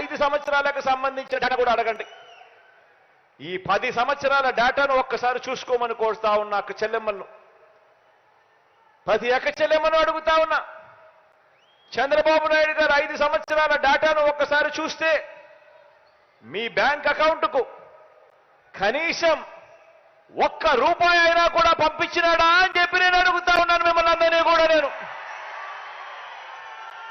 ఐదు సంవత్సరాలకు సంబంధించిన డేటా కూడా అడగండి. ఈ పది సంవత్సరాల డేటాను ఒక్కసారి చూసుకోమని కోరుతా ఉన్నా అక్క చెల్లెమ్మలను. ప్రతి అక్క చెల్లెమ్మను అడుగుతా ఉన్నా. చంద్రబాబు నాయుడు గారు ఐదు సంవత్సరాల డేటాను ఒక్కసారి చూస్తే మీ బ్యాంక్ అకౌంట్కు కనీసం ఒక్క రూపాయి అయినా కూడా పంపించినాడా అని చెప్పి నేను అడుగుతా ఉన్నాను మిమ్మల్ని అందరినీ కూడా నేను.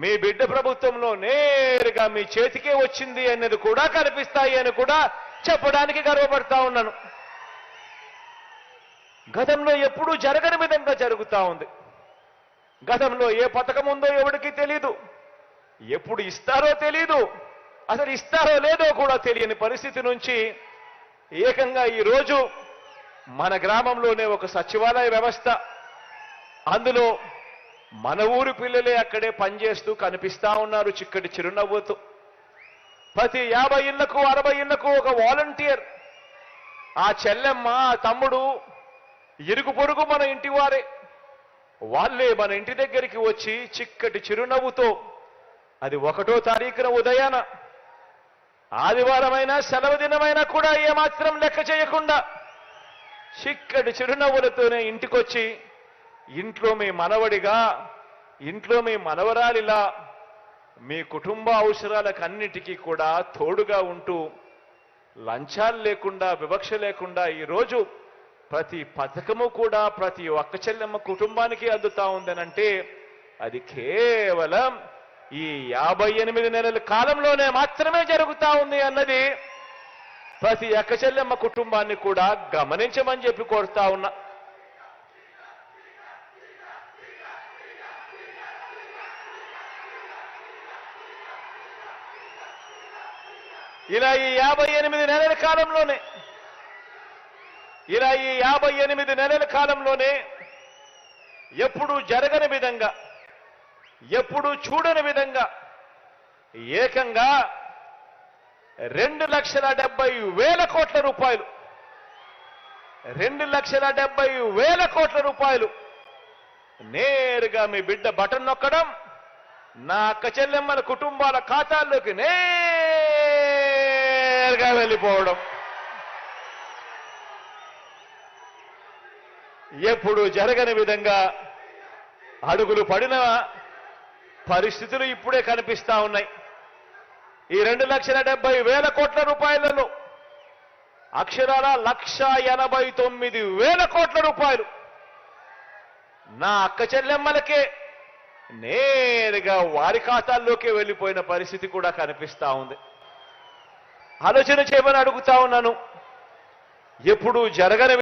మీ బిడ్డ ప్రభుత్వంలో నేరుగా మీ చేతికే వచ్చింది అనేది కూడా కనిపిస్తాయి అని కూడా చెప్పడానికి గర్వపడతా ఉన్నాను. గతంలో ఎప్పుడూ జరగని విధంగా జరుగుతా ఉంది. గతంలో ఏ పథకం ఉందో ఎవరికి తెలీదు. ఎప్పుడు ఇస్తారో తెలీదు. అసలు ఇస్తారో లేదో కూడా తెలియని పరిస్థితి నుంచి ఏకంగా ఈరోజు మన గ్రామంలోనే ఒక సచివాలయ వ్యవస్థ. అందులో మన ఊరి పిల్లలే అక్కడే పనిచేస్తూ కనిపిస్తా ఉన్నారు చిక్కటి చిరునవ్వుతో. ప్రతి యాభై ఇళ్ళకు అరవై ఇళ్ళకు ఒక వాలంటీర్. ఆ చెల్లెమ్మ ఆ తమ్ముడు ఇరుగు పొరుగు మన ఇంటి వారే. వాళ్ళే మన ఇంటి దగ్గరికి వచ్చి చిక్కటి చిరునవ్వుతో అది ఒకటో తారీఖున ఉదయాన ఆదివారమైనా సెలవు దినమైనా కూడా ఏమాత్రం లెక్క చేయకుండా చిక్కటి చిరునవ్వులతోనే ఇంటికొచ్చి ఇంట్లో మీ మనవడిగా ఇంట్లో మీ మనవరాలిలా మీ కుటుంబ అవసరాలకు అన్నిటికీ కూడా తోడుగా ఉంటూ లంచాలు లేకుండా వివక్ష లేకుండా ఈరోజు ప్రతి పథకము కూడా ప్రతి ఒక్క చెల్లెమ్మ కుటుంబానికి అందుతా ఉందనంటే అది కేవలం ఈ యాభై ఎనిమిది నెలల కాలంలోనే మాత్రమే జరుగుతా ఉంది అన్నది ప్రతి అక్క చెల్లెమ్మ కుటుంబాన్ని కూడా గమనించమని చెప్పి కోరుతా ఉన్నా. ఇలా ఈ యాభై ఎనిమిది నెలల కాలంలోనే ఇలా ఈ యాభై ఎనిమిది నెలల కాలంలోనే ఎప్పుడూ జరగని విధంగా ఎప్పుడూ చూడని విధంగా ఏకంగా రెండు లక్షల డెబ్బై వేల కోట్ల రూపాయలు రెండు లక్షల డెబ్బై వేల కోట్ల రూపాయలు నేరుగా మీ బిడ్డ బటన్ నొక్కడం నా అక్క చెల్లెమ్మల కుటుంబాల ఖాతాల్లోకి నేరుగా వెళ్ళిపోవడం. ఎప్పుడు జరగని విధంగా అడుగులు పడిన పరిస్థితులు ఇప్పుడే కనిపిస్తా ఉన్నాయి. ఈ రెండు లక్షల డెబ్బై వేల కోట్ల రూపాయలలో అక్షరాల లక్ష ఎనభై తొమ్మిది వేల కోట్ల రూపాయలు నా అక్క చెల్లెమ్మలకే నేరుగా వారి ఖాతాల్లోకే వెళ్ళిపోయిన పరిస్థితి కూడా కనిపిస్తా ఉంది. ఆలోచన చేయమని అడుగుతా ఉన్నాను. ఎప్పుడు జరగని